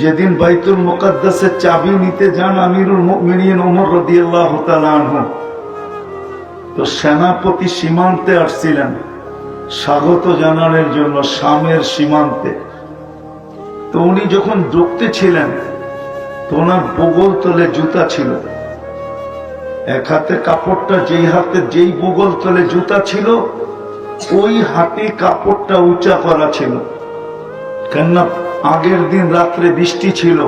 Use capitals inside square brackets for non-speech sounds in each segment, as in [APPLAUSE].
যেদিন বাইতুল মোকাদ্দাসের চাবি নিতে যান আমিরুল মুমিনিন ওমর রাদিয়াল্লাহু তাআলা আনহু, তো সেনাপতি সীমান্তে আসছিলেন স্বাগত জানানোর জন্য শামের সীমান্তে। তো উনি যখন ঢুকতে ছিলেন, তো ওনার বগল তলে জুতা ছিল। এক হাতে কাপড়টা যেই হাতে যেই বগল তলে জুতা ছিল, ওই হাতে কাপড়টা উঁচা করা ছিল। কেননা আগের দিন রাত্রে বৃষ্টি ছিল।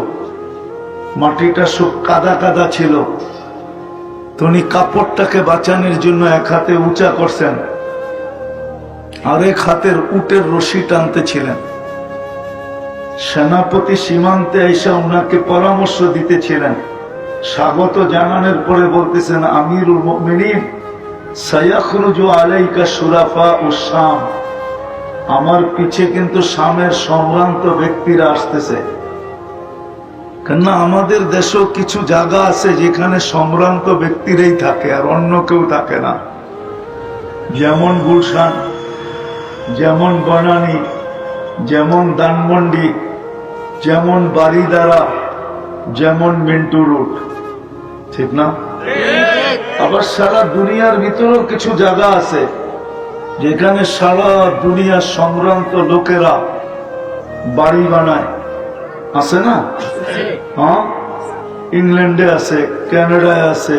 মাটিটা সব কাদা কাদা ছিল। তো উনি কাপড়টাকে বাঁচানোর জন্য এক হাতে উঁচা করছেন আরেক হাতের উটের রশি টানতেছিলেন। সেনাপতি সীমান্তে এসে ওনাকে পরামর্শ দিতেছিলেন। স্বাগত জানানোর পরে বলতেছেন, আমিরুল মুমিনিন, সায়াখরুজু আলাইকা সুরাফা শাম। আমার পিছে কিন্তু শামের সম্ভ্রান্ত ব্যক্তিরা আসতেছে। কেননা আমাদের দেশেও কিছু জায়গা আছে যেখানে সম্ভ্রান্ত ব্যক্তিরাই থাকে আর অন্য কেউ থাকে না। যেমন গুলশান, যেমন বনানি, যেমন দানমন্ডি যেমন বাড়িদারা যেমন মিন্টু রুট ঠিক না? আবার সারা দুনিয়ার ভিতরেও কিছু জায়গা আছে যেখানে সারা দুনিয়ার সংক্রান্ত লোকেরা বাড়ি বানায়। আছে না? হ্যাঁ? ইংল্যান্ডে আছে, কানাডায় আছে,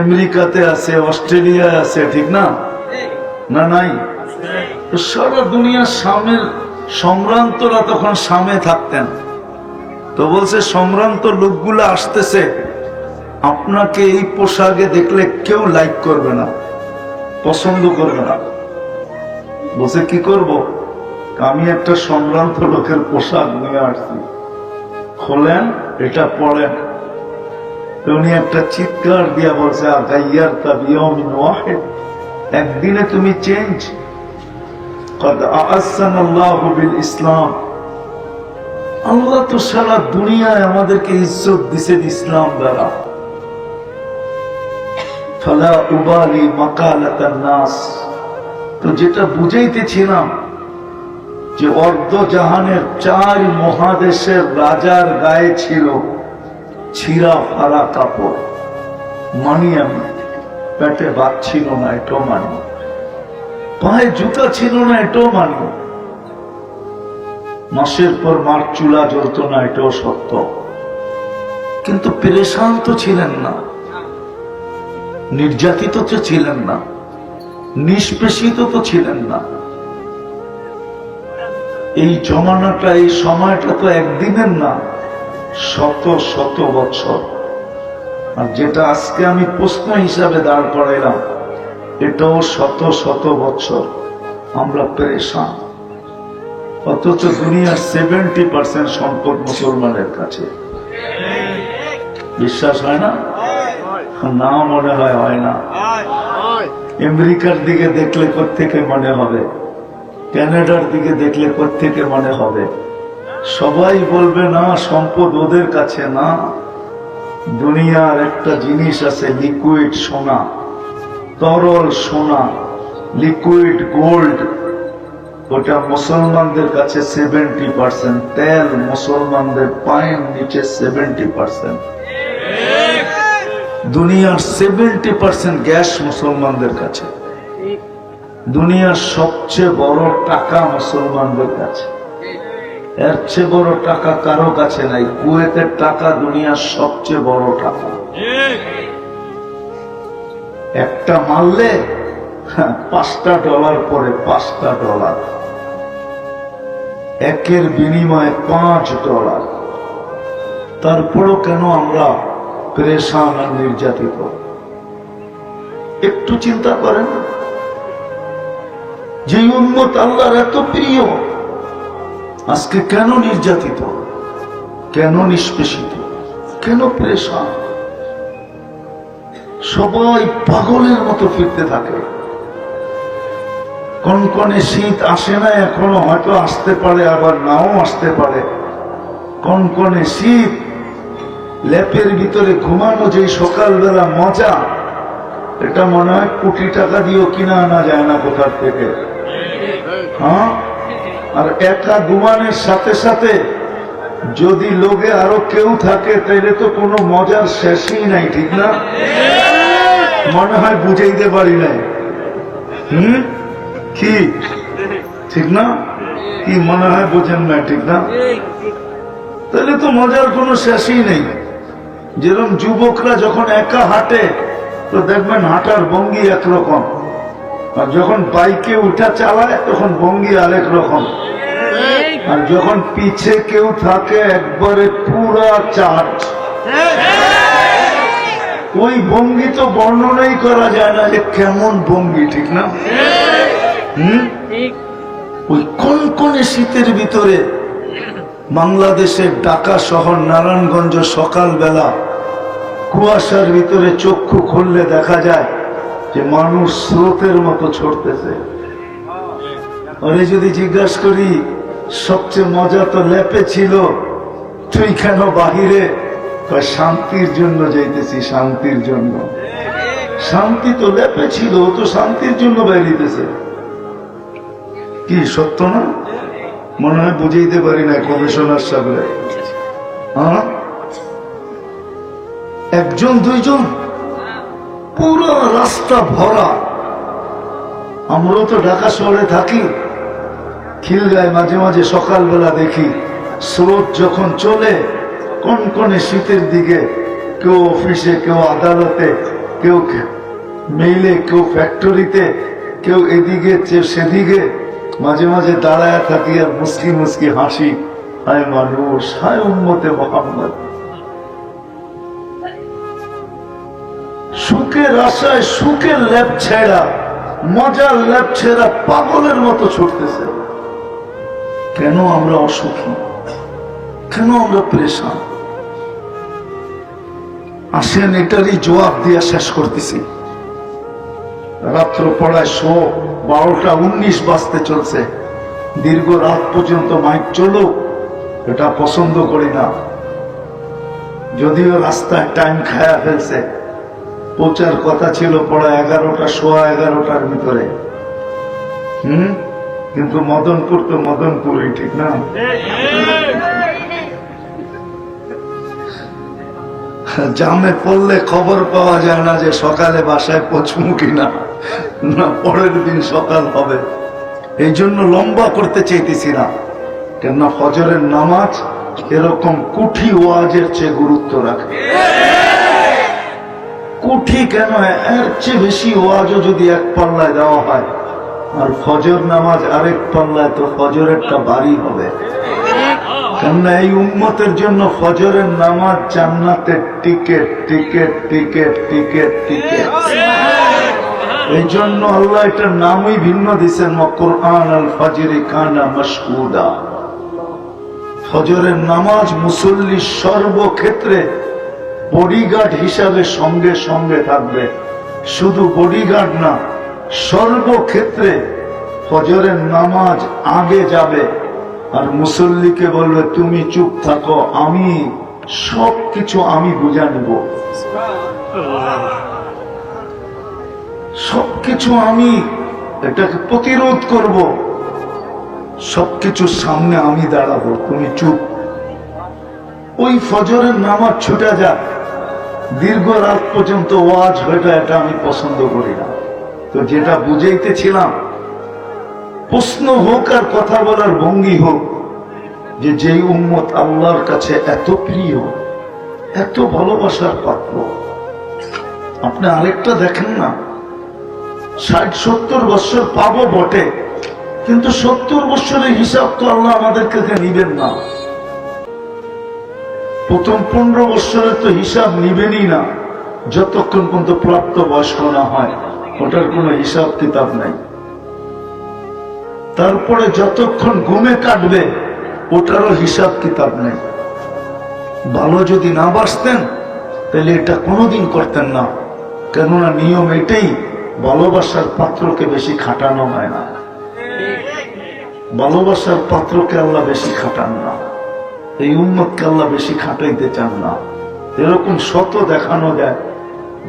আমেরিকাতে আছে, অস্ট্রেলিয়ায় আছে, ঠিক না? না নাই? সারা দুনিয়ার সামের সম্ভ্রান্তরা তখন সামে থাকতেন। তো বলছে সম্ভ্রান্ত লোকগুলো আসতেছে, আপনাকে এই পোশাকে দেখলে কেউ লাইক করবে না। পছন্দ করবে না। বসে কি করব। আমি একটা সম্ভ্রান্ত লোকের পোশাক নিয়ে আসছি। খোলেন, এটা পড়েন উনি একটা চিৎকার দিয়া বলছে, আর একদিনে তুমি চেঞ্জ আল্লাহ ইসলাম। আল্লাহ তো সারা দুনিয়ায় আমাদেরকে ইজ্জত দিছেন ইসলাম দ্বারা। ফালা উবালি মাকালাতান নাস। তো যেটা বুঝাইতেছিলাম যে অর্ধ জাহানের চার মহাদেশের রাজার গায়ে ছিল ছিঁড়া ফাড়া কাপড়। মানি আমি, পেটে ভাত ছিল না, এটাও মানি। পায়ে জুতা ছিল না, এটাও মানি। মাসের পর মার চুলা জ্বলত না, এটাও সত্য। কিন্তু পেরেশান তো ছিলেন না। নির্যাতিত তো ছিলেন না, নিষ্পেষিত তো ছিলেন না। এই জমানাটা, এই সময়টা তো একদিনের না, শত শত বছর। আর যেটা আজকে আমি প্রশ্ন হিসাবে দাঁড় করাইলাম, এটাও শত শত বছর। আমরা পেরেশান। অথচ দুনিয়ার সেভেন্টি পার্সেন্ট সম্পদ মুসলমানের কাছে। বিশ্বাস হয় না? না মনে হয় হয় না। আমেরিকার দিকে দেখলে থেকে মনে হবে? ক্যানাডার দিকে দেখলে থেকে মনে হবে? সবাই বলবে না সম্পদ ওদের কাছে না। দুনিয়ার একটা জিনিস আছে লিকুইড সোনা। তরল সোনা লিকুইড গোল্ড ওটা মুসলমানদের কাছে সেভেন্টি পার্সেন্ট তেল মুসলমানদের পায়ের নিচে সেভেন্টি পার্সেন্ট দুনিয়ার সেভেন্টি পার্সেন্ট গ্যাস মুসলমানদের কাছে। দুনিয়ার সবচেয়ে বড় টাকা মুসলমানদের কাছে। এর চেয়ে বড় টাকা কারও কাছে নাই। কুয়েতের টাকা দুনিয়ার সবচেয়ে বড় টাকা। একটা মারলে হ্যাঁ, পাঁচটা ডলার পরে পাঁচটা ডলার। একের বিনিময়ে পাঁচ ডলার। তারপরও কেন আমরা প্রেশান আর নির্যাতিত। একটু চিন্তা করেন। যে উন্মত আল্লাহর এত প্রিয়, আজকে কেন নির্যাতিত? কেন নিষ্পেষিত? কেন প্রেশান? সবাই পাগলের মতো ফিরতে থাকে। কনকনে শীত আসে না এখনও, হয়তো আসতে পারে, আবার নাও আসতে পারে। কনকনে শীত ল্যাপের ভিতরে ঘুমানো যে সকালবেলা মজা, এটা মনে হয় কোটি টাকা দিয়েও কিনা আনা যায় না কোথার থেকে। হ্যাঁ? আর একা ঘুমানোর সাথে সাথে যদি লোকে আরও কেউ থাকে, তাহলে তো কোনো মজার শেষই নাই, ঠিক না? মনে হয় বুঝাইতে পারি নাই। হুম? কি? ঠিক না? কি মনে হয় বোঝেন না ঠিক না? তাহলে তো মজার কোনো শেষই নেই। যেরকম যুবকরা যখন একা হাঁটে, তো দেখবেন হাঁটার ভঙ্গি একরকম। আর যখন বাইকে উঠা চালায়, তখন ভঙ্গি আরেক রকম আর যখন পিছে কেউ থাকে, একবারে পুরা চার্জ। ওই ভঙ্গি তো বর্ণনাই করা যায় না যে কেমন ভঙ্গি, ঠিক না? হুম? ওই কোন কোন শীতের ভিতরে বাংলাদেশের ঢাকা শহর, নারায়ণগঞ্জ সকালবেলা কুয়াশার ভিতরে চক্ষু খুললে দেখা যায় যে মানুষ স্রোতের মতো ছড়তেছে ওরে যদি জিজ্ঞাসা করি, সবচেয়ে মজা তো লেপে ছিল, তুই কেন বাহিরে? শান্তির জন্য যাইতেছি, শান্তির জন্য। শান্তি তো লেপে ছিল তো শান্তির জন্য বেরিয়েছে। কি, সত্য না? মনে হয় বুঝাইতে পারি না কমিশনার সাহেব হ্যাঁ? একজন, দুইজন? পুরো রাস্তা ভরা। আমরাও তো ঢাকা শহরে থাকি। খিলগায় মাঝে মাঝে সকালবেলা দেখি, স্রোত যখন চলে কোন কোনে শীতের দিকে কেউ অফিসে, কেউ আদালতে, কেউ মেইলে কেউ ফ্যাক্টরিতে কেউ এদিকে সেদিকে। মাঝে মাঝে দাঁড়ায় থাকি আর মুসকি মুসকি হাসি। হায় মানুষ, হায় উন্মতে মোহাম্মদ। সুখের আশায় সুখের ল্যাপ ছেড়া, মজার ল্যাপ ছেড়া পাগলের মতো ছুটতেছে। কেন আমরা অসুখী? কেন আমরা প্রেশান? আসেন এটারই জবাব দিয়ে শেষ করতেছি। রাত্র পড়ায় শো, বারোটা উনিশ বাজতে চলছে। দীর্ঘ রাত পর্যন্ত মাইক চলুক, এটা পছন্দ করি না। যদিও রাস্তায় টাইম খায়া ফেলছে। পৌঁছার কথা ছিল পড়া এগারোটা সোয়া এগারোটার ভিতরে। হুম? কিন্তু মদনপুর তো মদনপুরই, ঠিক না? [LAUGHS] জামে পড়লে খবর পাওয়া যায় না যে সকালে বাসায় পৌঁছবো কিনা। না, পরের দিন সকাল হবে। এই জন্য লম্বা করতে চাইতেছি না। কেননা ফজরের নামাজ এরকম কুঠি ওয়াজের চেয়ে গুরুত্ব রাখে। কুঠি কেন? এর চেয়ে বেশি ওয়াজও যদি এক পাল্লায় দেওয়া হয়, আর ফজর নামাজ আরেক পাল্লায়, তো ফজরেরটা বাড়ি হবে। উম্মতের জন্য ফজরের নামাজ জান্নাতের ticket ticket ticket ticket ticket এই জন্য আল্লাহ এটার নামই ভিন্ন আল কানা মশকুদা। ফজরের নামাজ মুসল্লি সর্বক্ষেত্রে বডিগার্ড হিসাবে সঙ্গে সঙ্গে থাকবে। শুধু বডিগার্ড না, সর্বক্ষেত্রে ফজরের নামাজ আগে যাবে। আর মুসল্লিকে বলবে, তুমি চুপ থাকো, আমি সব কিছু আমি বুঝা নেব। সবকিছু আমি এটাকে প্রতিরোধ করব। সবকিছুর সামনে আমি দাঁড়াবো, তুমি চুপ। ওই ফজরের নামাজ ছুটে যাক। দীর্ঘ রাত পর্যন্ত ওয়াজ হয়তো এটা আমি পছন্দ করি না। তো যেটা বুঝাইতেছিলাম প্রশ্ন হোক আর কথা বলার ভঙ্গি হোক, যে যেই উম্মত আল্লাহর কাছে এত প্রিয়, এত ভালোবাসার পাত্র। আপনি আরেকটা দেখেন না, ষাট, সত্তর বছর পাবো বটে, কিন্তু সত্তর বছরের হিসাব তো আল্লাহ আমাদেরকে নিবেন না। প্রথম পনেরো বছরের তো হিসাব নিবেনই না, যতক্ষণ পর্যন্ত প্রাপ্ত বয়স্ক না হয়, ওটার কোনো হিসাব কিতাব নাই। তারপরে যতক্ষণ ঘুমে কাটবে, ওটারও হিসাব কিতাব নেই। ভালো যদি না বাসতেন তাহলে এটা কোনোদিন করতেন না। কেননা নিয়ম এটাই, ভালোবাসার পাত্রকে বেশি খাটানো হয় না। ভালোবাসার পাত্রকে আল্লাহ বেশি খাটান না। এই উন্মতকে আল্লাহ বেশি খাটাইতে চান না। এরকম শত দেখানো যায়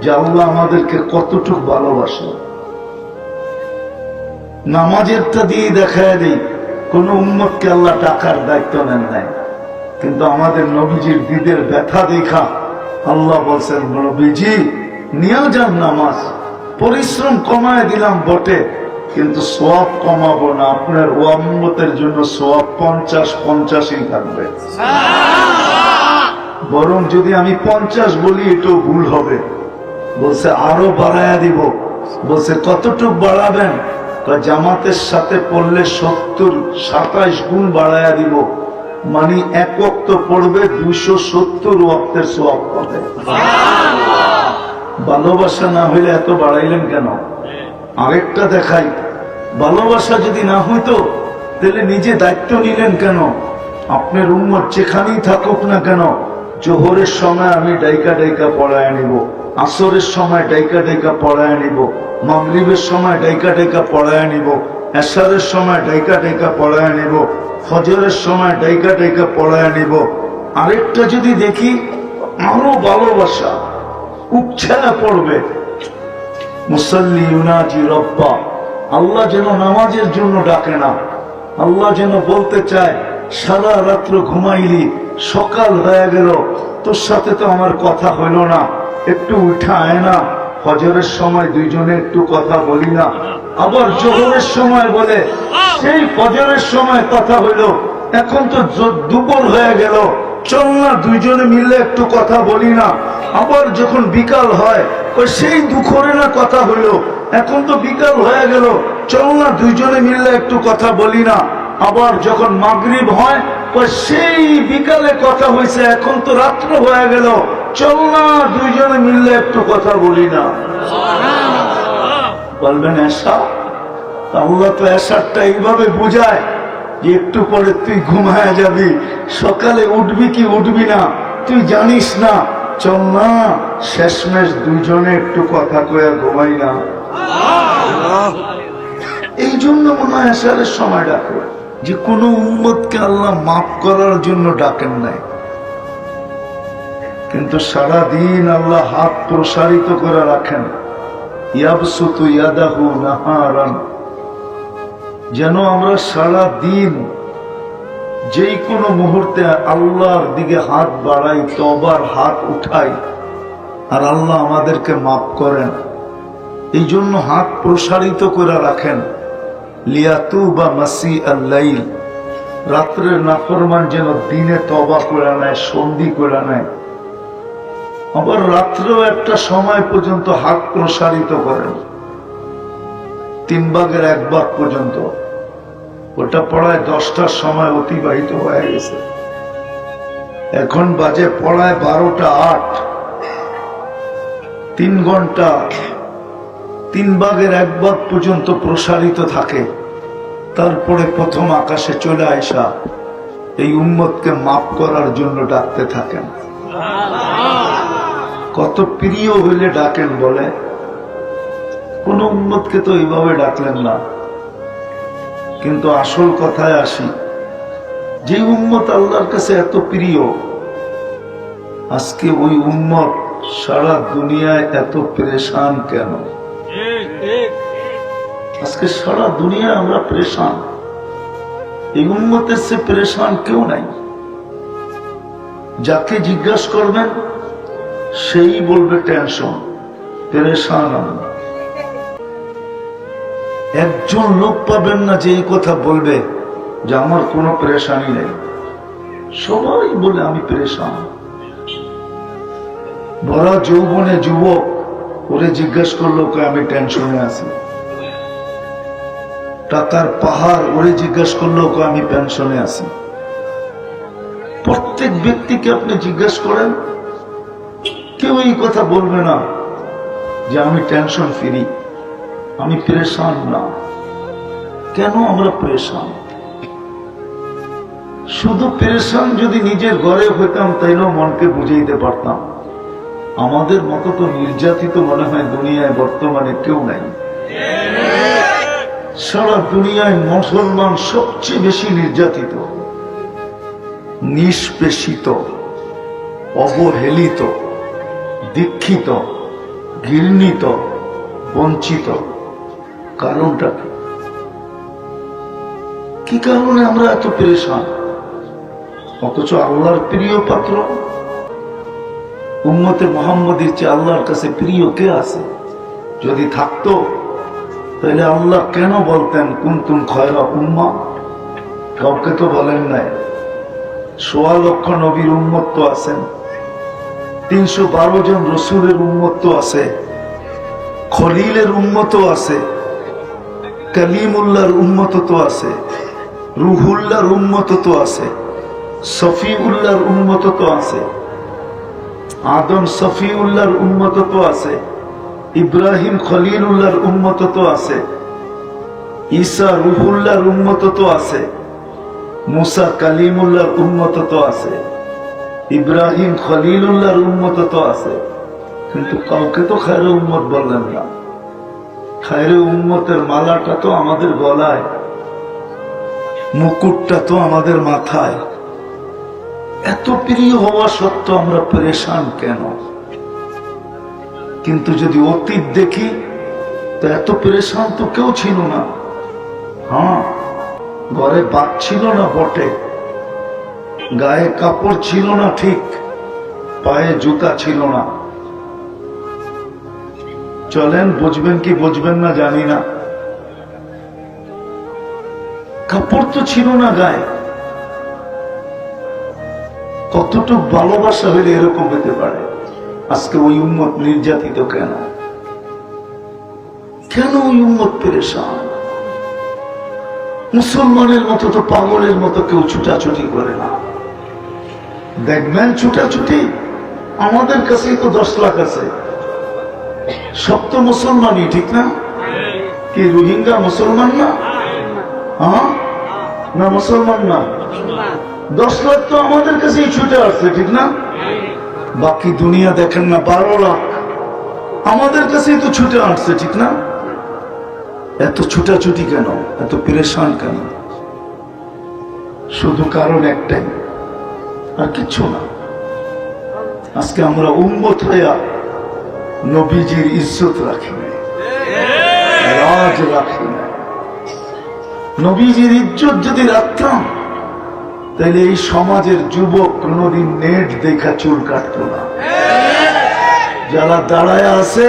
যে আল্লাহ আমাদেরকে কতটুক ভালোবাসে। নামাজেরটা দিয়ে দেখায় দিই কোন উন্মতকে আল্লাহ টাকার দায়িত্ব নেন নাই। কিন্তু আমাদের নবীজির দিদের ব্যথা দেখা আল্লাহ বলছেন নবীজি নিয়ে যান নামাজ। পরিশ্রম কমায় দিলাম বটে কিন্তু সোয়াব কমাবো না। আপনার ওয়াম্মতের জন্য সোয়াব পঞ্চাশ পঞ্চাশই থাকবে। বরং যদি আমি পঞ্চাশ বলি এটাও ভুল হবে। বলছে আরও বাড়ায়া দিব। বলছে কতটুক বাড়াবেন? জামাতের সাথে পড়লে সত্তর সাতাইশ গুণ বাড়ায়া দিব। মানে এক অক্ত পড়বে দুইশো সত্তর ওয়াক্তের সোয়াব পাবে। ভালোবাসা না হইলে এত বাড়াইলেন কেন? আরেকটা দেখাই ভালোবাসা যদি না হইতো তাহলে নিজে দায়িত্ব নিলেন কেন? আপনার উম্মত যেখানেই থাকুক না কেন জোহরের সময় আমি ডাইকা ডাইকা পড়ায় নিব আসরের সময় ডাইকা ডাইকা পড়ায় নিব। মাগরিবের সময় ডাইকা ডাইকা পড়ায় নিব, এশারের সময় ডাইকা ডাইকা পড়ায় নিব, ফজরের সময় ডাইকা ডাইকা পড়ায় নিব। আরেকটা যদি দেখি, আরও ভালোবাসা উচ্ছেলা পড়বে। মুসল্লি ইউনাজি রব্বা, আল্লাহ যেন নামাজের জন্য ডাকে না, আল্লাহ যেন বলতে চায়, সারা রাত্র ঘুমাইলি, সকাল হয়ে গেল, তোর সাথে তো আমার কথা হইল না, একটু উঠা আয় না। ফজরের সময় দুইজনে একটু কথা বলি না। আবার জোহরের সময় বলে, সেই ফজরের সময় কথা হইল। এখন তো দুপুর হয়ে গেল। চল না দুইজনে মিললে একটু কথা বলি না। আবার যখন বিকাল হয় কই সেই দুপুরে না কথা হইল। এখন তো বিকাল হয়ে গেল। চল না দুইজনে মিললে একটু কথা বলি না। আবার যখন মাগরিব হয় সেই বিকালে কথা হয়েছে এখন তো রাত্র হয়ে গেল। চল না দুইজনে মিললে একটু কথা বলি না। বলবেন এসা আল্লাহ তো এসারটা এইভাবে বুঝায় যে একটু পরে তুই ঘুমায় যাবি। সকালে উঠবি কি উঠবি না তুই জানিস না। চল না শেষমেশ দুজনে একটু কথা কয়া ঘুমাই না। এই জন্য মনে হয় এসারের সময় ডাকে যে কোনো উম্মতকে আল্লাহ মাফ করার জন্য ডাকেন নাই। কিন্তু সারা দিন আল্লাহ হাত প্রসারিত করে রাখেন। যেন আমরা সারা দিন যেই কোনো মুহূর্তে আল্লাহর দিকে হাত বাড়াই তবার হাত উঠাই, আর আল্লাহ আমাদেরকে মাফ করেন। এই জন্য হাত প্রসারিত করে রাখেন। রাত্রের নাফরমান যেন দিনে তবা করে নেয়, সন্ধি করে নেয়। আবার রাত্রেও একটা সময় পর্যন্ত হাত প্রসারিত করেন। তিন ভাগের এক পর্যন্ত। ওটা পড়ায় দশটার সময় অতিবাহিত হয়ে গেছে। এখন বাজে পড়ায় বারোটা আট। তিন ঘণ্টা তিন ভাগের এক ভাগ পর্যন্ত প্রসারিত থাকে। তারপরে প্রথম আকাশে চলে আসা এই উম্মতকে মাফ করার জন্য ডাকতে থাকেন। কত প্রিয় হইলে ডাকেন বলে। কোন উম্মতকে তো এইভাবে ডাকলেন না। কিন্তু আসল কথায় আসি, যে উম্মত আল্লাহর কাছে এত প্রিয়, আজকে ওই উম্মত সারা দুনিয়ায় এত পরেশান কেন? আজকে সারা দুনিয়ায় আমরা পরেশান। এই উম্মতের সে পরেশান কেউ নাই। যাকে জিজ্ঞাসা করবেন, সেই বলবে, টেনশন, পরেশান আমরা। একজন লোক পাবেন না যে এই কথা বলবে যে আমার কোনো পরেশানি নেই। সবাই বলে, আমি পরেশান। ভরা যৌবনে যুবক ওরে জিজ্ঞেস করল আমি টেনশনে আছি। টাকার পাহাড় ওরে জিজ্ঞেস করল আমি পেনশনে আছি। প্রত্যেক ব্যক্তিকে আপনি জিজ্ঞেস করেন, কেউ এই কথা বলবে না যে আমি টেনশন ফিরি আমি পরেশান না। কেন আমরা পরেশান? শুধু পরেশান যদি নিজের ঘরে হইতাম, তাইলেও মনকে বুঝাইতে পারতাম। আমাদের মতো তো নির্যাতিত মনে হয় দুনিয়ায় বর্তমানে কেউ নাই। সারা দুনিয়ায় মুসলমান সবচেয়ে বেশি নির্যাতিত, নিষ্পেষিত, অবহেলিত, দীক্ষিত, ঘৃণিত, বঞ্চিত। কারণটা কি? কি কারণে আমরা এত পরেশান? অথচ আল্লাহর প্রিয় পাত্র উম্মতে মোহাম্মদের চেয়ে আল্লাহর কাছে প্রিয় কে আছে? যদি থাকতো, তাহলে আল্লাহ কেন বলতেন, কুন্তুম খয়রা উম্মা কাউকে তো বলেন নাই। সোয়া লক্ষ নবীর উন্মত্ত আছেন। তিনশো বারো জন রসুলের উন্মত্ত আছে। খলিলের উন্মত আছে। কালিমুল্লাহর উন্মত তো আছে। রুহুল্লাহর উন্মত তো আছে। সফিউল্লাহর উন্মত তো আছে। আদম সফিউল্লাহর উন্মত তো আছে, ইব্রাহিম খলিলুল্লাহর উন্মত তো আছে, ঈসা রুহুল্লাহর উন্মত তো আছে, মুসা কালিম কালিমুল্লাহর উন্মত তো আছে, ইব্রাহিম খলিলুল্লাহর উন্মত তো আছে। কিন্তু কাউকে তো খায়রে উম্মত বললেন না। খায়রে উন্মতের মালাটা তো আমাদের গলায়, মুকুটটা তো আমাদের মাথায়। এত প্রিয় হওয়া সত্ত্বেও আমরা পরেশান কেন? কিন্তু যদি অতীত দেখি, তো এত পরেশান তো কেউ ছিল না। হ্যাঁ ঘরে বাদ ছিল না বটে, গায়ে কাপড় ছিল না ঠিক, পায়ে জুতা ছিল না। চলেন, বুঝবেন কি বুঝবেন না জানি না। কাপড় তো ছিল না গায়ে। কতটুক ভালোবাসা হলে এরকম হতে পারে। আজকে ওই উম্মত নির্যাতিত কেন? কেন ওই উম্মত পেরেশান? মুসলমানের মতো তো পাগলের মতো কেউ ছুটাছুটি করে না। দেখবেন ছুটাছুটি আমাদের কাছেই তো দশ লাখ আছে। সব তো মুসলমানই, ঠিক না? কি রোহিঙ্গা মুসলমান না? হ্যাঁ? না, মুসলমান না। দশ লাখ তো আমাদের কাছেই ছুটে আসছে, ঠিক না? বাকি দুনিয়া দেখেন না, বারো লাখ। আমাদের কাছেই তো ছুটে আসছে, ঠিক না? এত ছুটাছুটি কেন? এত পরেশান কেন? শুধু কারণ একটাই, আর কিচ্ছু না। আজকে আমরা উম্মত হইয়া নবীজির ইজ্জত রাখি রাজ রাখি নবীজির ইজ্জত যদি রাখতাম তাহলে এই সমাজের যুবক কোনদিন নেট দেখা চুল কাটত না। যারা দাঁড়ায় আছে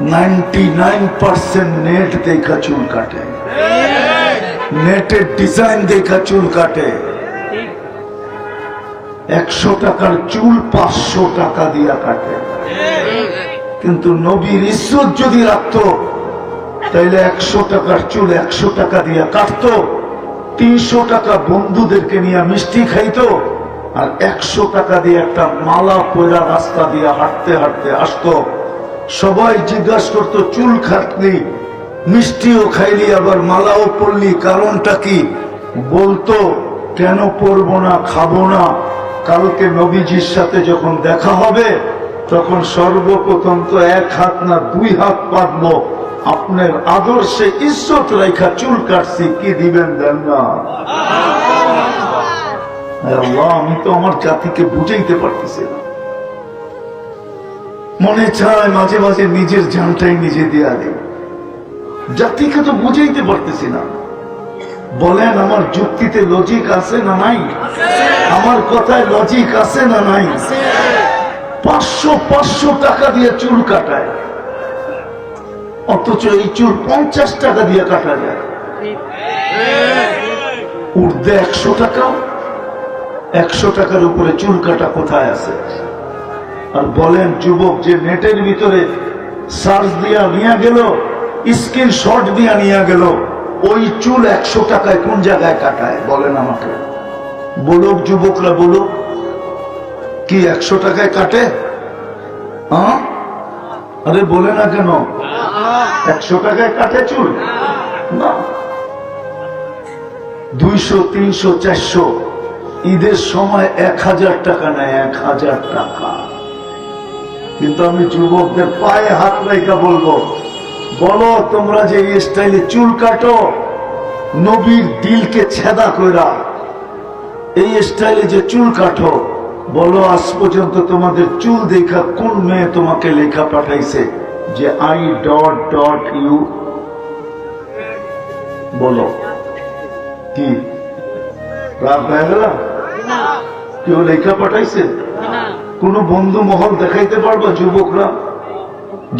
নাইনটি নাইন পার্সেন্ট নেট দেখা চুল কাটে। নেটের ডিজাইন দেখা চুল কাটে। একশো টাকার চুল পাঁচশো টাকা দিয়া কাটে। কিন্তু নবীর ইজ্জত যদি রাখতো, তাইলে একশো টাকার চুল একশো টাকা দিয়া কাটতো। তিনশো টাকা বন্ধুদেরকে নিয়ে মিষ্টি খাইতো, আর একশো টাকা দিয়ে একটা মালা পয়লা রাস্তা দিয়ে হাঁটতে হাঁটতে আসতো। সবাই জিজ্ঞাসা করতো, চুল খাটলি মিষ্টিও খাইলি, আবার মালাও পড়লি কারণটা কি? বলতো, কেন পরবো না, খাব না, কালকে নবীজির সাথে যখন দেখা হবে, তখন সর্বপ্রথম তো এক হাত না দুই হাত পাতবো। আপনার আদর্শে ইজ্জত রেখা চুল কাটছি, কি দিবেন দেন না? আমি তো আমার জাতিকে বুঝাইতে পারতেছি না। মনে চায় মাঝে মাঝে নিজের জানটাই নিজে দেয়া দেয় জাতিকে তো বুঝাইতে পারতেছি না। বলেন, আমার যুক্তিতে লজিক আছে না নাই? আমার কথায় লজিক আছে না নাই? পাঁচশো পাঁচশো টাকা দিয়ে চুল কাটায়। অথচ এই চুল পঞ্চাশ টাকা দিয়ে কাটা যায়। উর্ধে একশো টাকা, একশো টাকার উপরে চুল কাটা কোথায় আছে? আর বলেন, যুবক যে নেটের ভিতরে সার্চ দিয়া নিয়ে গেল স্ক্রিন শট দিয়া নিয়ে গেল, ওই চুল একশো টাকায় কোন জায়গায় কাটায়? বলেন আমাকে। বলুক, যুবকরা, বলুক, কি একশো টাকায় কাটে? আরে বলে না কেন? একশো টাকায় কাটে চুল। না। দুইশো, তিনশো, চারশো। ঈদের সময় এক হাজার টাকা নেয়, এক হাজার টাকা। কিন্তু আমি যুবকদের পায়ে হাত রেখা বলব, বলো তোমরা যে স্টাইলে চুল কাটো, নবীর দিলকে ছেদা কইরা। এই স্টাইলে যে চুল কাটো, বলো আজ পর্যন্ত তোমাদের চুল দেখা কোন মেয়ে তোমাকে লেখা পাঠাইছে? যে আই ডট ডট ইউ বলো। কি? রাগ হয়ে গেল কেউ লেখা পাঠাইছে? কোন বন্ধু মহল দেখাইতে পারবা যুবকরা?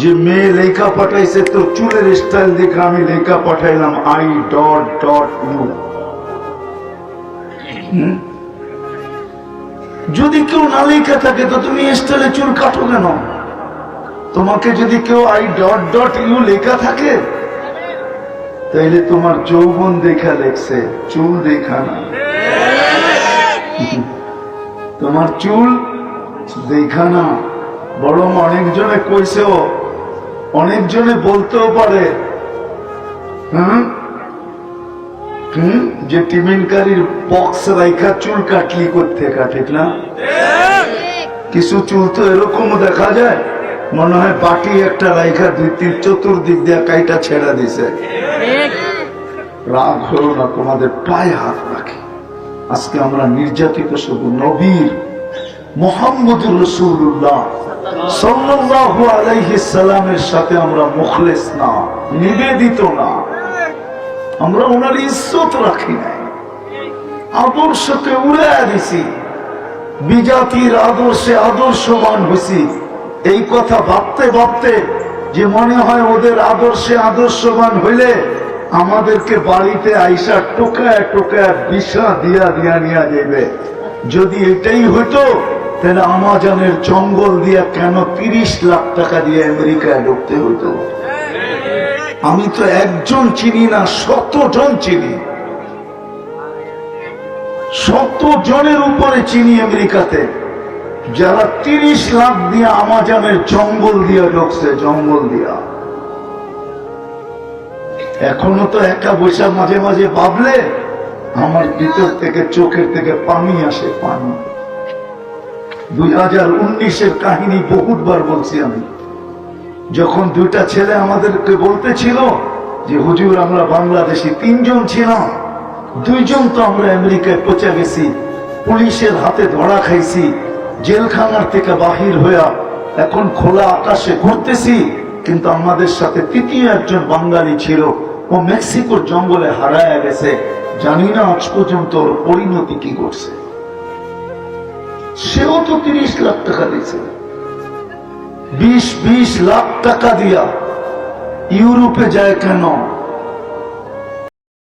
যে মেয়ে লেখা পাঠাইছে তো চুলের স্টাইল দেখে আমি লেখা পাঠাইলাম আই ডট ডট ইউ যদি কেউ না লেখা থাকে তো তুমি স্টাইলে চুল কাটো কেন? তোমাকে যদি কেউ আই ডট ডট ইউ লেখা থাকে তাইলে তোমার যৌবন দেখা লেখছে চুল দেখা না। [LAUGHS] তোমার চুল দেখা না। বরং অনেকজনে কইছেও অনেকজনে বলতেও পারে হুম? হুম? যে টিমিনকারীর বক্স রাইখা চুল কাটলি করতে ঠিক না? কিছু চুল তো এরকমও দেখা যায়। মনে হয় বাটি একটা রাইখা দুই তিন চতুর্দিক দিয়ে কাইটা ছেড়া দিছে। রাগ হলো না তোমাদের পায়ে হাত রাখি। আজকে আমরা নির্যাতিত শুধু নবীর মোহাম্মদুর রসুল্লাহ সাল্লাল্লাহু আলাইহি সালামের সাথে আমরা মুখলেস না নিবেদিত না। আমরা ওনার ইজ্জত রাখি নাই। আদর্শকে উড়ে দিছি। বিজাতির আদর্শে আদর্শবান হয়েছি এই কথা ভাবতে ভাবতে যে মনে হয় ওদের আদর্শে আদর্শবান হইলে আমাদেরকে বাড়িতে আইসা টোকায় টোকায় বিষা দিয়া দিয়া নিয়া যাবে যদি এটাই হইতো, তাহলে আমাজনের জঙ্গল দিয়া কেন তিরিশ লাখ টাকা দিয়ে আমেরিকায় ঢুকতে হইতো? আমি তো একজন চিনি না শত জন চিনি। শত জনের উপরে চিনি আমেরিকাতে। যারা তিরিশ লাখ দিয়ে আমাজনের জঙ্গল দিয়া ঢুকছে, জঙ্গল দিয়া। এখনও তো একা বৈশা মাঝে মাঝে ভাবলে আমার ভিতর থেকে, চোখের থেকে পানি আসে, পানি। দুই হাজার উনিশের কাহিনী বহুতবার বলছি আমি। যখন দুইটা ছেলে আমাদেরকে বলতেছিল যে, হুজুর, আমরা বাংলাদেশি তিনজন ছিলাম, দুইজন তো আমরা আমেরিকায় পচে গেছি, পুলিশের হাতে ধরা খাইছি জেলখানার থেকে বাহির হইয়া এখন খোলা আকাশে ঘুরতেছি। কিন্তু আমাদের সাথে তৃতীয় একজন বাঙালি ছিল ও মেক্সিকোর জঙ্গলে হারায় গেছে। জানি না আজ পর্যন্ত ওর পরিণতি কি করছে সেও তো তিরিশ লাখ টাকা দিয়েছে। বিশ বিশ লাখ টাকা দিয়া ইউরোপে যায় কেন?